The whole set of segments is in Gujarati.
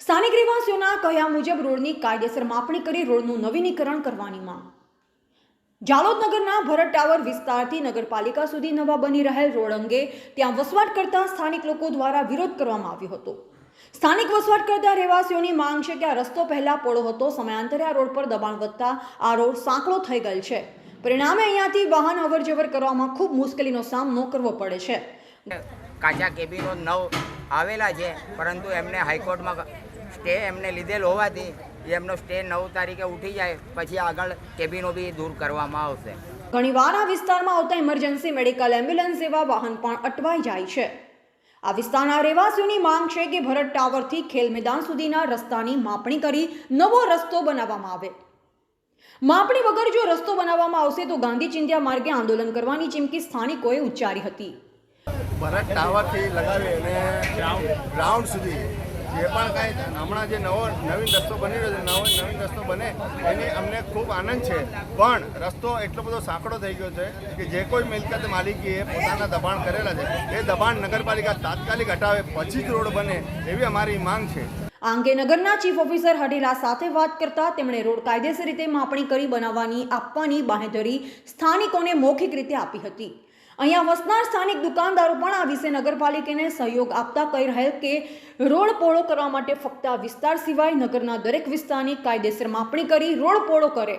સ્થાનિક રહેવાસીઓના કહ્યા મુજબ રોડની કાયદેસર માપણી કરી રોડનું નવીનીકરણ કરવાની માંગ. જાલોદ નગરના ભરત ટાવર વિસ્તારથી નગરપાલિકા સુધી નવા બની રહેલ રોડ અંગે ત્યાં વસવાટ કરતા સ્થાનિક લોકો દ્વારા વિરોધ કરવામાં આવ્યો હતો. સ્થાનિક વસવાટ કરતા રહેવાસીઓની માંગ છે કે આ રસ્તો પહેલા પોળો હતો. સમયાંતરે આ રોડ પર દબાણ વધતા આ રોડ સાંકડો થઈ ગયેલ છે. પરિણામે અહીંયાથી વાહન અવરજવર કરવામાં ખૂબ મુશ્કેલીનો સામનો કરવો પડે છે. કાચા કેબિનો નવ આવેલા છે પરંતુ એમને હાઈકોર્ટમાં સ્ટે એમને લીધેલ હોવાથી એમનો સ્ટે નવ તારીખે ઉઠી જાય પછી આગળ કેબિનો બી દૂર કરવામાં આવશે. ઘણીવાર આ વિસ્તારમાં આવતા ઇમરજન્સી મેડિકલ એમ્બ્યુલન્સ જેવા વાહન પણ અટવાઈ જાય છે. આ વિસ્તારના રહેવાસીઓની માંગ છે કે ભરત ટાવરથી ખેલ મેદાન સુધીના રસ્તાની માપણી કરી નવો રસ્તો બનાવવામાં આવે. માપણી વગર જો રસ્તો બનાવવામાં આવશે તો ગાંધી ચિંધ્યા માર્ગે આંદોલન કરવાની ચીમકી સ્થાનિકોએ ઉચ્ચારી હતી. ભરત ટાવરથી લગાવી અને ગ્રાઉન્ડ સુધી જે પણ કાંઈ હમણાં જે નવો નવીન રસ્તો બની રહ્યો છે, નવો નવીન રસ્તો બને, એની અમને ખૂબ આનંદ છે. પણ રસ્તો એટલો બધો સાંકડો થઈ ગયો છે કે જે કોઈ મિલકત માલિકીએ પોતાના દબાણ કરેલા છે, એ દબાણ નગરપાલિકા તાત્કાલિક હટાવે, પછી જ રોડ બને એવી અમારી માંગ છે. આ અંગે નગરના ચીફ ઓફિસર હટેલા સાથે વાત કરતા તેમણે રોડ કાયદેસર રીતે માપણી કરી બનાવવાની આપવાની બાંહેધરી સ્થાનિકોને મૌખિક રીતે આપી હતી. અહીંયા વસનાર સ્થાનિક દુકાનદારો પણ આ વિશે નગરપાલિકાને સહયોગ આપતા કહી રહ્યા કે રોડ પોળો કરવા માટે ફક્ત આ વિસ્તાર સિવાય નગરના દરેક વિસ્તારની કાયદેસર માપણી કરી રોડ પોળો કરે.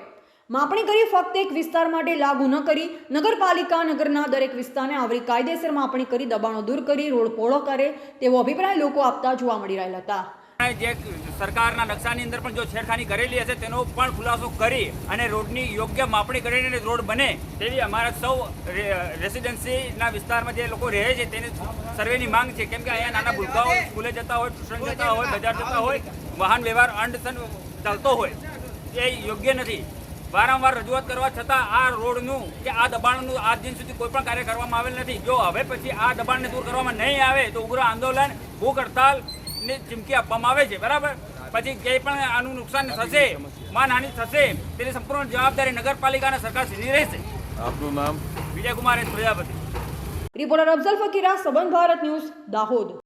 માપણી કરી ફક્ત એક વિસ્તાર માટે લાગુ ન કરી, નગરપાલિકા નગરના દરેક વિસ્તારને આવરી કાયદેસર માપણી કરી દબાણો દૂર કરી રોડ પોળો કરે તેવો અભિપ્રાય લોકો આપતા જોવા મળી રહેલા હતા. જે સરકારના નકશાની અંદર પણ જો છેડખાની કરેલી હશે તેનો પણ ખુલાસો કરી અને રોડની યોગ્ય માપણી કરીને રોડ બને તેવી અમારા સૌ રેસિડેન્સીના વિસ્તારમાં જે લોકો રહે છે તેની સર્વેની માંગ છે. કેમ કે અહીંયા નાના ભૂલકાઓ સ્કૂલે જતા હોય ટ્યુશન જતા હોય બજાર જતા હોય વાહન વ્યવહાર અંડસન ચાલતો હોય એ યોગ્ય નથી. વારંવાર રજૂઆત કરવા છતાં આ રોડનું કે આ દબાણનું આજ દિન સુધી કોઈ પણ કાર્ય કરવામાં આવેલ નથી. જો હવે પછી આ દબાણને દૂર કરવામાં નહીં આવે તો ઉગ્ર આંદોલન ભૂખ હડતાલ ની ચીમકી આપવામાં આવે છે બરાબર? પછી જે પણ આનું નુકસાન થશે માનહાનિ થશે તેની સંપૂર્ણ જવાબદારી નગરપાલિકા અને સરકારશ્રીની રહેશે. આપનું નામ? વિજયકુમાર પ્રજાપતિ. Reporter Afzal Fakira Sambandh Bharat news Dahod.